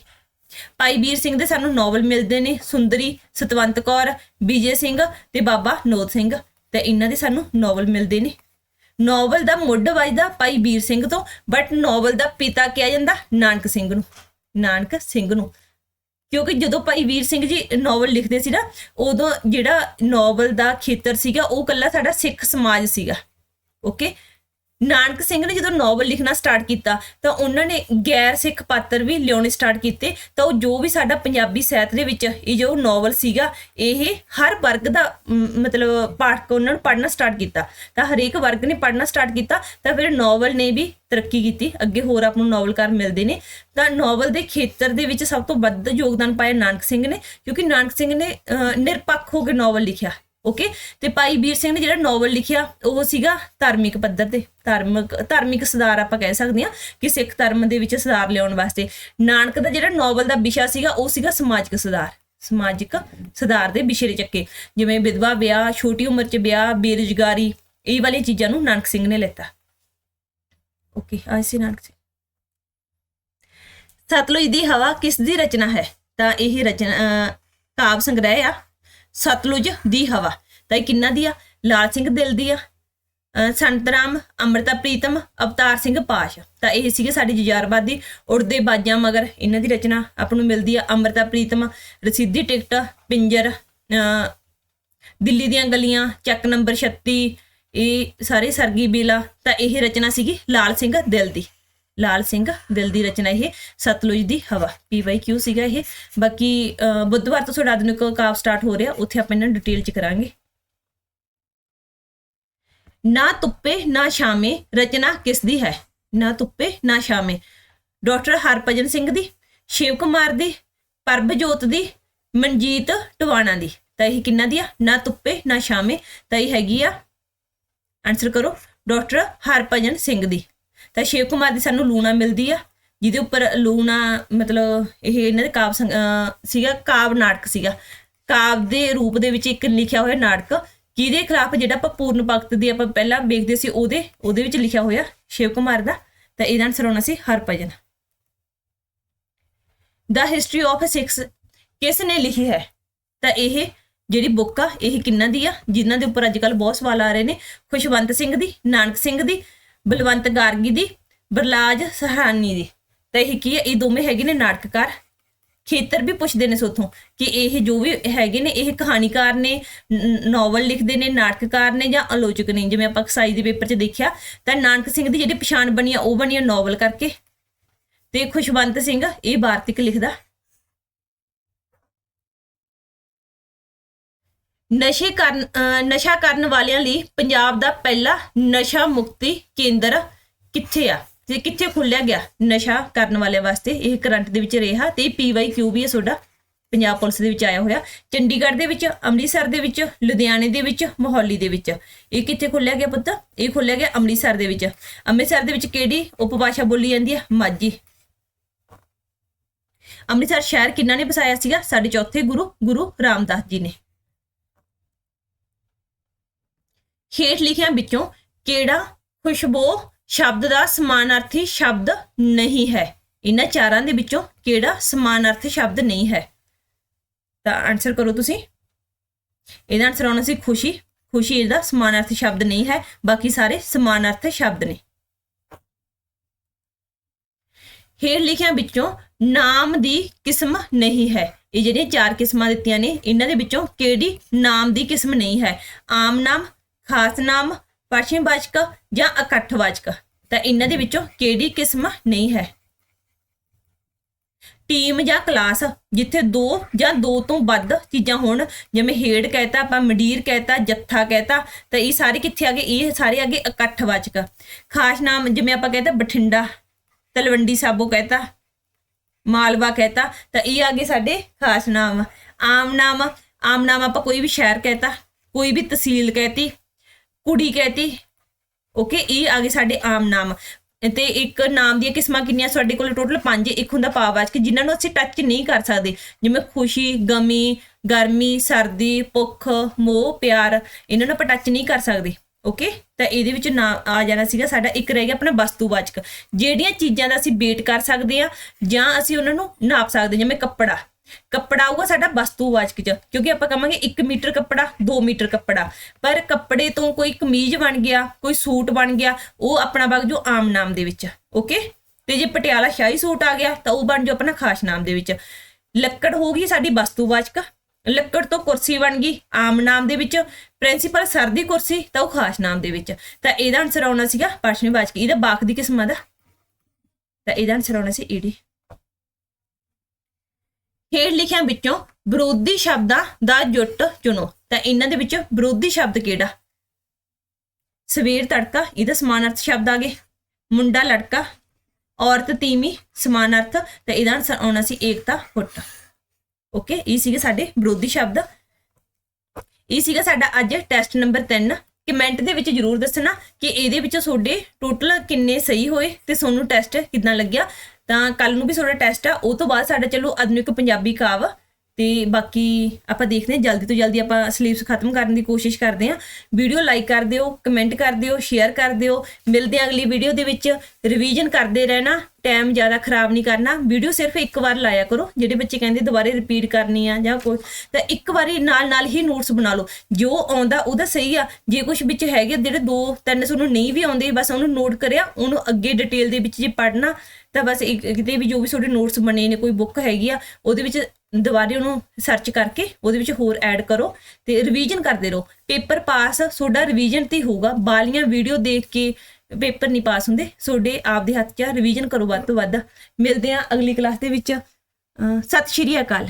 ਭਾਈ ਵੀਰ ਸਿੰਘ ਦੇ ਸਾਨੂੰ ਨੋਵਲ ਮਿਲਦੇ ਨੇ, ਸੁੰਦਰੀ, ਸਤਵੰਤ ਕੌਰ, ਵਿਜੇ ਸਿੰਘ ਤੇ ਬਾਬਾ ਨੋਦ ਸਿੰਘ। ਤੇ ਇਹਨਾਂ ਦੇ ਸਾਨੂੰ ਨੋਵਲ ਮਿਲਦੇ ਨੇ। ਨੋਵਲ ਦਾ ਮੁੱਢ ਵੱਜਦਾ ਭਾਈ ਵੀਰ ਸਿੰਘ ਤੋਂ ਬਟ ਨੋਵਲ ਦਾ ਪਿਤਾ ਕਿਹਾ ਜਾਂਦਾ ਨਾਨਕ ਸਿੰਘ ਨੂੰ, ਨਾਨਕ ਸਿੰਘ ਨੂੰ। ਕਿਉਂਕਿ ਜਦੋਂ ਭਾਈ ਵੀਰ ਸਿੰਘ ਜੀ ਨੋਵਲ ਲਿਖਦੇ ਸੀ ਨਾ, ਉਦੋਂ ਜਿਹੜਾ ਨੋਵਲ ਦਾ ਖੇਤਰ ਸੀਗਾ, ਉਹ ਕੱਲਾ ਸਾਡਾ ਸਿੱਖ ਸਮਾਜ ਸੀਗਾ। ਓਕੇ ਨਾਨਕ ਸਿੰਘ ਨੇ ਜਦੋਂ ਨੋਵਲ ਲਿਖਣਾ ਸਟਾਰਟ ਕੀਤਾ, ਤਾਂ ਉਹਨਾਂ ਨੇ ਗੈਰ ਸਿੱਖ ਪਾਤਰ ਵੀ ਲਿਆਉਣੇ ਸਟਾਰਟ ਕੀਤੇ, ਤਾਂ ਉਹ ਜੋ ਵੀ ਸਾਡਾ ਪੰਜਾਬੀ ਸਾਹਿਤ ਦੇ ਵਿੱਚ ਇਹ ਜੋ ਨੋਵਲ ਸੀਗਾ, ਇਹ ਹਰ ਵਰਗ ਦਾ ਮਤਲਬ ਪਾਠਕ ਉਹਨਾਂ ਨੂੰ ਪੜ੍ਹਨਾ ਸਟਾਰਟ ਕੀਤਾ। ਤਾਂ ਹਰੇਕ ਵਰਗ ਨੇ ਪੜ੍ਹਨਾ ਸਟਾਰਟ ਕੀਤਾ, ਤਾਂ ਫਿਰ ਨੋਵਲ ਨੇ ਵੀ ਤਰੱਕੀ ਕੀਤੀ, ਅੱਗੇ ਹੋਰ ਆਪ ਨੂੰ ਨੋਵਲਕਾਰ ਮਿਲਦੇ ਨੇ। ਤਾਂ ਨੋਵਲ ਦੇ ਖੇਤਰ ਦੇ ਵਿੱਚ ਸਭ ਤੋਂ ਵੱਧ ਯੋਗਦਾਨ ਪਾਇਆ ਨਾਨਕ ਸਿੰਘ ਨੇ, ਕਿਉਂਕਿ ਨਾਨਕ ਸਿੰਘ ਨੇ ਨਿਰਪੱਖ ਹੋ ਕੇ ਨੋਵਲ ਲਿਖਿਆ। ਓਕੇ ਤੇ ਭਾਈ ਵੀਰ ਸਿੰਘ ਨੇ ਜਿਹੜਾ ਨੋਵਲ ਲਿਖਿਆ ਉਹ ਸੀਗਾ ਧਾਰਮਿਕ ਪੱਧਰ ਤੇ। ਧਾਰਮਿਕ ਧਾਰਮਿਕ ਸੁਧਾਰ ਆਪਾਂ ਕਹਿ ਸਕਦੇ ਹਾਂ ਕਿ ਸਿੱਖ ਧਰਮ ਦੇ ਵਿੱਚ ਸੁਧਾਰ ਲਿਆਉਣ ਵਾਸਤੇ। ਨਾਨਕ ਦਾ ਜਿਹੜਾ ਨੋਵਲ ਦਾ ਵਿਸ਼ਾ ਸੀਗਾ ਉਹ ਸੀਗਾ ਸਮਾਜਿਕ ਸੁਧਾਰ। ਸਮਾਜਿਕ ਸੁਧਾਰ ਦੇ ਵਿਸ਼ੇ ਦੇ ਚੱਕੇ। ਜਿਵੇਂ ਵਿਧਵਾ ਵਿਆਹ ਛੋਟੀ ਉਮਰ 'ਚ ਵਿਆਹ ਬੇਰੁਜ਼ਗਾਰੀ ਇਹ ਵਾਲੀਆਂ ਚੀਜ਼ਾਂ ਨੂੰ ਨਾਨਕ ਸਿੰਘ ਨੇ ਲੈਤਾ। Okay I see Nanak Singh. Sutlej ਦੀ ਹਵਾ ਕਿਸ ਦੀ ਰਚਨਾ ਹੈ? ਤਾਂ ਇਹ ਰਚਨਾ ਅਹ, ਕਾਵ ਸੰਗ੍ਰਹਿ ਆ। ਸਤਲੁਜ ਦੀ ਹਵਾ। ਤਾਂ ਇਹ ਕਿੰਨਾ ਦੀ ਆ? ਲਾਲ ਸਿੰਘ ਦਿਲ ਦੀ ਆ। ਅਹ ਸੰਤਰਾਮ ਅੰਮ੍ਰਿਤਾ ਪ੍ਰੀਤਮ, ਅਵਤਾਰ ਸਿੰਘ ਪਾਸ਼। ਤਾਂ ਇਹ ਸੀਗੇ ਸਾਡੇ ਜੁਝਾਰਵਾਦੀ ਉੜਦੇ ਬਾਜਾਂ ਮਗਰ। ਇਹਨਾਂ ਦੀ ਰਚਨਾ ਆਪ ਨੂੰ ਮਿਲਦੀ ਆ ਅੰਮ੍ਰਿਤਾ ਪ੍ਰੀਤਮ, ਰਸੀਦੀ ਟਿਕਟ, ਪਿੰਜਰ, ਅਹ ਦਿੱਲੀ ਦੀਆਂ ਗਲੀਆਂ, ਚੱਕ ਨੰਬਰ 36 ਇਹ ਸਾਰੇ ਸਰਗੀ ਬੇਲਾ। ਤਾਂ ਇਹ ਰਚਨਾ ਸੀਗੀ ਲਾਲ ਸਿੰਘ ਦਿਲ ਦੀ। ਲਾਲ ਸਿੰਘ ਦਿਲ ਦੀ ਰਚਨਾ ਇਹ ਸਤਲੁਜ ਦੀ ਹਵਾ ਪੀਵਾਈਕਿਊ ਸੀਗਾ ਇਹ। ਬਾਕੀ ਅਹ, ਬੁੱਧਵਾਰ ਤੋਂ ਤੁਹਾਡਾ ਆਧੁਨਿਕ ਕਾਵ ਸਟਾਰਟ ਹੋ ਰਿਹਾ ਉੱਥੇ ਆਪਾਂ ਇਹਨਾਂ ਡਿਟੇਲ ਚ ਕਰਾਂਗੇ। ਨਾ ਤੁੱਪੇ ਨਾ ਸ਼ਾਮੇ ਰਚਨਾ ਕਿਸ ਦੀ ਹੈ? ਨਾ ਤੁੱਪੇ ਨਾ ਸ਼ਾਮੇ ਡਾਕਟਰ ਹਰਭਜਨ ਸਿੰਘ ਦੀ ਸ਼ਿਵ ਕੁਮਾਰ ਦੀ ਪਰਬਜੋਤ ਦੀ ਮਨਜੀਤ ਟਵਾਣਾ ਦੀ। ਤਾਂ ਇਹ ਕਿੰਨਾ ਦੀ ਆ? ਨਾ ਤੁੱਪੇ ਨਾ ਸ਼ਾਮੇ ਤਾਂ ਇਹ ਹੈਗੀ ਆ ਆਨਸਰ ਕਰੋ ਡਾਕਟਰ ਹਰਭਜਨ ਸਿੰਘ ਦੀ। ਤਾਂ ਸ਼ਿਵ ਕੁਮਾਰ ਦੀ ਸਾਨੂੰ ਲੂਣਾ ਮਿਲਦੀ ਆ, ਜਿਹਦੇ ਉੱਪਰ ਲੂਣਾ ਮਤਲਬ ਇਹ ਇਹਨਾਂ ਦੇ ਕਾਵ ਸੰਗ- ਸੀਗਾ, ਕਾਵ ਨਾਟਕ ਸੀਗਾ। ਕਾਵ ਦੇ ਰੂਪ ਦੇ ਵਿੱਚ ਇੱਕ ਲਿਖਿਆ ਹੋਇਆ ਨਾਟਕ, ਜਿਹਦੇ ਖਿਲਾਫ ਜਿਹੜਾ ਆਪਾਂ ਪੂਰਨ ਭਗਤ ਦੀ ਆਪਾਂ ਪਹਿਲਾਂ ਵੇਖਦੇ ਸੀ, ਉਹਦੇ ਉਹਦੇ ਵਿੱਚ ਲਿਖਿਆ ਹੋਇਆ ਸ਼ਿਵ ਕੁਮਾਰ ਦਾ, ਤਾਂ ਇਹਦਾ ਆਨਸਰ ਹੋਣਾ ਸੀ ਹਰਭਜਨ। ਦਾ ਹਿਸਟਰੀ ਆਫ ਸਿਕਸ ਕਿਸ ਨੇ ਲਿਖੀ ਹੈ? ਤਾਂ ਇਹ ਜਿਹੜੀ ਬੁੱਕ ਆ, ਇਹ ਕਿੰਨਾ ਦੀ ਆ? ਜਿਨ੍ਹਾਂ ਦੇ ਉੱਪਰ ਅੱਜ ਕੱਲ ਬਹੁਤ ਸਵਾਲ ਆ ਰਹੇ ਨੇ। ਖੁਸ਼ਵੰਤ ਸਿੰਘ ਦੀ, ਨਾਨਕ ਸਿੰਘ ਦੀ ਬਲਵੰਤ ਗਾਰਗੀ ਦੀ, ਬਰਲਾਜ ਸਹਾਨੀ ਦੀ। ਤਾਂ ਇਹ ਕੀ ਹੈ ਇਹ ਦੋਵੇਂ ਹੈਗੇ ਨੇ ਨਾਟਕਕਾਰ। ਖੇਤਰ ਵੀ ਪੁੱਛਦੇ ਨੇ ਸੋਥੋਂ ਕਿ ਇਹ ਜੋ ਵੀ ਹੈਗੇ ਨੇ, ਇਹ ਕਹਾਣੀਕਾਰ ਨੇ ਨੋਵਲ ਲਿਖਦੇ ਨੇ, ਨਾਟਕਕਾਰ ਨੇ ਜਾਂ ਆਲੋਚਕ ਨੇ। ਜਿਵੇਂ ਆਪਾਂ ਕਸਾਈ ਦੇ ਪੇਪਰ 'ਚ ਦੇਖਿਆ, ਤਾਂ ਨਾਨਕ ਸਿੰਘ ਦੀ ਜਿਹੜੀ ਪਛਾਣ ਬਣੀ ਆ, ਉਹ ਬਣੀ ਆ ਨੋਵਲ ਕਰਕੇ। ਤੇ ਖੁਸ਼ਵੰਤ ਸਿੰਘ, ਇਹ ਵਾਰਤਿਕ ਲਿਖਦਾ। ਨਸ਼ੇ ਕਰਨ, ਅਹ ਨਸ਼ਾ ਕਰਨ ਵਾਲਿਆਂ ਲਈ ਪੰਜਾਬ ਦਾ ਪਹਿਲਾ ਨਸ਼ਾ ਮੁਕਤੀ ਕੇਂਦਰ ਕਿੱਥੇ ਆ? ਤੇ ਕਿੱਥੇ ਖੁੱਲਿਆ ਗਿਆ ਨਸ਼ਾ ਕਰਨ ਵਾਲਿਆਂ ਵਾਸਤੇ? ਇਹ ਕਰੰਟ ਦੇ ਵਿੱਚ ਰਿਹਾ ਤੇ ਪੀਵਾਈਕਿਊ ਵੀ ਹੈ ਤੁਹਾਡਾ ਪੰਜਾਬ ਪੁਲਿਸ ਦੇ ਵਿੱਚ ਆਇਆ ਹੋਇਆ। ਚੰਡੀਗੜ੍ਹ ਦੇ ਵਿੱਚ, ਅੰਮ੍ਰਿਤਸਰ ਦੇ ਵਿੱਚ, ਲੁਧਿਆਣੇ ਦੇ ਵਿੱਚ, ਮੋਹਾਲੀ ਦੇ ਵਿੱਚ। ਇਹ ਕਿੱਥੇ ਖੁੱਲਿਆ ਗਿਆ ਪੁੱਤ? ਇਹ ਖੁੱਲਿਆ ਗਿਆ ਅੰਮ੍ਰਿਤਸਰ ਦੇ ਵਿੱਚ। ਅੰਮ੍ਰਿਤਸਰ ਦੇ ਵਿੱਚ ਕਿਹੜੀ ਉਪਭਾਸ਼ਾ ਬੋਲੀ ਜਾਂਦੀ ਹੈ ਮਾਝੀ। ਅੰਮ੍ਰਿਤਸਰ ਸ਼ਹਿਰ ਕਿੰਨਾ ਨੇ ਵਸਾਇਆ ਸੀਗਾ? ਸਾਡੇ ਚੌਥੇ ਗੁਰੂ ਗੁਰੂ ਰਾਮਦਾਸ ਜੀ ਨੇ। ਹੇਠ ਲਿਖਿਆਂ ਵਿੱਚੋਂ ਕਿਹੜਾ ਖੁਸ਼ਬੋ ਸ਼ਬਦ ਦਾ ਸਮਾਨਾਰਥੀ ਸ਼ਬਦ ਨਹੀਂ ਹੈ? ਇਹਨਾਂ ਚਾਰਾਂ ਦੇ ਵਿੱਚੋਂ ਕਿਹੜਾ ਸਮਾਨਾਰਥੀ ਸ਼ਬਦ ਨਹੀਂ ਹੈ? ਤਾਂ ਆਨਸਰ ਕਰੋ ਤੁਸੀਂ। ਇਹਦਾ ਆਨਸਰ ਆਉਣਾ ਸੀ ਖੁਸ਼ੀ। ਖੁਸ਼ੀ ਇਹਦਾ ਸਮਾਨਾਰਥੀ ਸ਼ਬਦ ਨਹੀਂ ਹੈ, ਬਾਕੀ ਸਾਰੇ ਸਮਾਨਾਰਥ ਸ਼ਬਦ ਨੇ। ਹੇਠ ਲਿਖਿਆਂ ਵਿੱਚੋਂ ਨਾਮ ਦੀ ਕਿਸਮ ਨਹੀਂ ਹੈ। ਇਹ ਜਿਹੜੀਆਂ ਚਾਰ ਕਿਸਮਾਂ ਦਿੱਤੀਆਂ ਨੇ, ਇਹਨਾਂ ਦੇ ਵਿੱਚੋਂ ਕਿਹੜੀ ਨਾਮ ਦੀ ਕਿਸਮ ਨਹੀਂ ਹੈ? ਆਮ ਨਾਮ ਖਾਸ ਨਾਮ ਪਛਮਵਾਚਕ ਜਾਂ ਇਕੱਠਵਾਚਕ ਤਾਂ ਇਹਨਾਂ ਦੇ ਵਿੱਚੋਂ ਕਿਹੜੀ ਕਿਸਮ ਨਹੀਂ ਹੈ? ਟੀਮ ਜਾਂ ਕਲਾਸ, ਜਿੱਥੇ ਦੋ ਜਾਂ ਦੋ ਤੋਂ ਵੱਧ ਚੀਜ਼ਾਂ ਹੋਣ, ਜਿਵੇਂ ਹੇਡ ਕਹਿਤਾ, ਆਪਾਂ ਮੰਡੀਰ ਕਹਿਤਾ, ਜੱਥਾ ਕਹਿਤਾ, ਤਾਂ ਇਹ ਸਾਰੇ ਕਿੱਥੇ ਆ ਗਏ? ਇਹ ਸਾਰੇ ਅੱਗੇ ਇਕੱਠਵਾਚਕ ਖਾਸ ਨਾਮ ਜਿਵੇਂ ਆਪਾਂ ਕਹਿੰਦੇ ਬਠਿੰਡਾ, ਤਲਵੰਡੀ ਸਾਬੋ ਕਹਿਤਾ, ਮਾਲਵਾ ਕਹਿਤਾ, ਤਾਂ ਇਹ ਆ ਗਏ ਸਾਡੇ ਖਾਸ ਨਾਮ। ਆਮ ਨਾਮ ਆਮ ਨਾਮ ਆਪਾਂ ਕੋਈ ਵੀ ਸ਼ਹਿਰ ਕਹਿਤਾ, ਕੋਈ ਵੀ ਤਹਿਸੀਲ ਕਹਿਤੀ ਕੁੜੀ ਕਹਿਤੀ। ਓਕੇ ਇਹ ਆ ਗਏ ਸਾਡੇ ਆਮ ਨਾਮ। ਤੇ ਇੱਕ ਨਾਮ ਦੀਆਂ ਕਿਸਮਾਂ ਕਿੰਨੀਆਂ ਸਾਡੇ ਕੋਲ ਟੋਟਲ ਪੰਜ ਇੱਕ ਹੁੰਦਾ ਪਾਵਾਚਕ ਜਿਨ੍ਹਾਂ ਨੂੰ ਅਸੀਂ ਟੱਚ ਨਹੀਂ ਕਰ ਸਕਦੇ। ਜਿਵੇਂ ਖੁਸ਼ੀ, ਗਮੀ, ਗਰਮੀ, ਸਰਦੀ, ਭੁੱਖ, ਮੋਹ, ਪਿਆਰ, ਇਹਨਾਂ ਨੂੰ ਆਪਾਂ ਟੱਚ ਨਹੀਂ ਕਰ ਸਕਦੇ। ਓਕੇ ਤਾਂ ਇਹਦੇ ਵਿੱਚ ਨਾ ਆ ਜਾਣਾ ਸੀਗਾ ਸਾਡਾ, ਇੱਕ ਰਹਿ ਗਿਆ ਆਪਣਾ ਵਸਤੂਵਾਚਕ। ਜਿਹੜੀਆਂ ਚੀਜ਼ਾਂ ਦਾ ਅਸੀਂ ਵੇਟ ਕਰ ਸਕਦੇ ਆ ਜਾਂ ਅਸੀਂ ਉਹਨਾਂ ਨੂੰ ਨਾਪ ਸਕਦੇ ਜਿਵੇਂ ਕੱਪੜਾ। ਕੱਪੜਾ ਆਊਗਾ ਸਾਡਾ ਵਸਤੂਵਾਚਕ ਚ, ਕਿਉਂਕਿ ਆਪਾਂ ਕਹਾਂਗੇ 1 ਮੀਟਰ ਕੱਪੜਾ 2 ਮੀਟਰ ਕੱਪੜਾ। ਪਰ ਕੱਪੜੇ ਤੋਂ ਕੋਈ ਕਮੀਜ਼ ਬਣ ਗਿਆ, ਕੋਈ ਸੂਟ ਬਣ ਗਿਆ, ਉਹ ਆਪਣਾ ਵਗ ਜੋ ਆਮ ਨਾਮ ਦੇ ਵਿੱਚ, ਓਕੇ? ਤੇ ਜੇ ਪਟਿਆਲਾ ਸ਼ਾਹੀ ਸੂਟ ਆ ਗਿਆ, ਤਾਂ ਉਹ ਬਣ ਜੋ ਆਪਣਾ ਖਾਸ ਨਾਮ ਦੇ ਵਿੱਚ। ਲੱਕੜ ਹੋਗੀ ਸਾਡੀ ਵਸਤੂਵਾਚਕ ਲੱਕੜ ਤੋਂ ਕੁਰਸੀ ਬਣ ਗਈ ਆਮ ਨਾਮ ਦੇ ਵਿੱਚ, ਪ੍ਰਿੰਸੀਪਲ ਸਰ ਦੀ ਕੁਰਸੀ, ਤਾਂ ਉਹ ਖਾਸ ਨਾਮ ਦੇ ਵਿੱਚ। ਤਾਂ ਇਹਦਾ ਆਨਸਰ ਆਉਣਾ ਸੀਗਾ ਪਛਮੀਵਾਚਕ ਇਹਦਾ ਬਾਕ ਦੀ ਕਿਸਮਾਂ ਦਾ ਤਾਂ ਇਹਦਾ ਆਨਸਰ ਆਉਣਾ ਸੀ ਈਡੀ। ਹੇਠ ਲਿਖਿਆਂ ਵਿੱਚੋਂ ਵਿਰੋਧੀ ਸ਼ਬਦਾਂ ਦਾ ਜੁੱਟ ਚੁਣੋ। ਤਾਂ ਇਹਨਾਂ ਦੇ ਵਿੱਚ ਵਿਰੋਧੀ ਸ਼ਬਦ ਕਿਹੜਾ? ਸਵੇਰ ਤੜਕਾ, ਇਹਦਾ ਸਮਾਨਾਰਥ ਸ਼ਬਦ ਆ ਗਏ। ਮੁੰਡਾ ਲੜਕਾ, ਔਰਤ ਤੀਵੀਂ, ਸਮਾਨਾਰਥ। ਤਾਂ ਇਹਦਾ ਆਨਸਰ ਆਉਣਾ ਸੀ ਏਕਤਾ, ਫੁੱਟ। ਓਕੇ ਇਹ ਸੀਗੇ ਸਾਡੇ ਵਿਰੋਧੀ ਸ਼ਬਦ। ਇਹ ਸੀਗਾ ਸਾਡਾ ਅੱਜ ਟੈਸਟ ਨੰਬਰ 3 ਕਮੈਂਟ ਦੇ ਵਿੱਚ ਜਰੂਰ ਦੱਸਣਾ ਕਿ ਇਹਦੇ ਵਿੱਚ ਤੁਹਾਡੇ ਟੋਟਲ ਕਿੰਨੇ ਸਹੀ ਹੋਏ ਤੇ ਤੁਹਾਨੂੰ ਟੈਸਟ ਕਿਦਾਂ ਲੱਗਿਆ। ਤਾਂ ਕੱਲ ਨੂੰ ਵੀ ਤੁਹਾਡਾ ਟੈਸਟ ਆ, ਉਹ ਤੋਂ ਬਾਅਦ ਸਾਡਾ ਚਲੋ ਆਧੁਨਿਕ ਪੰਜਾਬੀ ਕਾਵ ਤੇ ਬਾਕੀ ਆਪਾਂ ਦੇਖਦੇ ਹਾਂ, ਜਲਦੀ ਤੋਂ ਜਲਦੀ ਆਪਾਂ ਸਲੀਪਸ ਖਤਮ ਕਰਨ ਦੀ ਕੋਸ਼ਿਸ਼ ਕਰਦੇ ਹਾਂ। ਵੀਡੀਓ ਲਾਈਕ ਕਰ ਦਿਓ ਕਮੈਂਟ ਕਰ ਦਿਓ ਸ਼ੇਅਰ ਕਰ ਦਿਓ। ਮਿਲਦੇ ਹਾਂ ਅਗਲੀ ਵੀਡੀਓ ਦੇ ਵਿੱਚ। ਰਿਵੀਜ਼ਨ ਕਰਦੇ ਰਹਿਣਾ ਟਾਈਮ ਜ਼ਿਆਦਾ ਖਰਾਬ ਨਹੀਂ ਕਰਨਾ। ਵੀਡੀਓ ਸਿਰਫ ਇੱਕ ਵਾਰ ਲਾਇਆ ਕਰੋ, ਜਿਹੜੇ ਬੱਚੇ ਕਹਿੰਦੇ ਦੁਬਾਰੇ ਰਿਪੀਟ ਕਰਨੀ ਆ ਜਾਂ ਕੋਈ ਤਾਂ ਇੱਕ ਵਾਰੀ ਨਾਲ ਨਾਲ ਹੀ ਨੋਟਸ ਬਣਾ ਲਓ। ਜੋ ਆਉਂਦਾ ਉਹਦਾ ਸਹੀ ਆ। ਜੇ ਕੁਝ ਵਿੱਚ ਹੈਗੇ ਜਿਹੜੇ ਦੋ ਤਿੰਨ ਤੁਹਾਨੂੰ ਨਹੀਂ ਵੀ ਆਉਂਦੇ, ਬਸ ਉਹਨੂੰ ਨੋਟ ਕਰਿਆ, ਉਹਨੂੰ ਅੱਗੇ ਡਿਟੇਲ ਦੇ ਵਿੱਚ ਜੇ ਪੜਨਾ ਤਾਂ ਬਸ ਇੱਕ- ਕਿਤੇ ਵੀ ਜੋ ਵੀ ਤੁਹਾਡੇ ਨੋਟਸ ਬਣੇ ਨੇ, ਕੋਈ ਬੁੱਕ ਹੈਗੀ ਆ, ਉਹਦੇ ਵਿੱਚ ਦੁਬਾਰੇ ਉਹਨੂੰ ਸਰਚ ਕਰਕੇ ਉਹਦੇ ਵਿੱਚ ਹੋਰ ਐਡ ਕਰੋ ਤੇ ਰਿਵੀਜ਼ਨ ਕਰਦੇ ਰਹੋ। ਪੇਪਰ ਪਾਸ ਤੁਹਾਡਾ ਰਿਵੀਜ਼ਨ ਤੇ ਹੀ ਹੋਊਗਾ। ਬਾਲੀਆਂ ਵੀਡੀਓ ਦੇਖ ਕੇ ਪੇਪਰ ਨਹੀਂ ਪਾਸ ਹੁੰਦੇ, ਤੁਹਾਡੇ ਆਪਦੇ ਹੱਥ 'ਚ ਰਿਵੀਜ਼ਨ ਕਰੋ ਵੱਧ ਤੋਂ ਵੱਧ। ਮਿਲਦੇ ਆ ਅਗਲੀ ਕਲਾਸ ਦੇ ਵਿੱਚ। ਸਤਿ ਸ਼੍ਰੀ ਅਕਾਲ।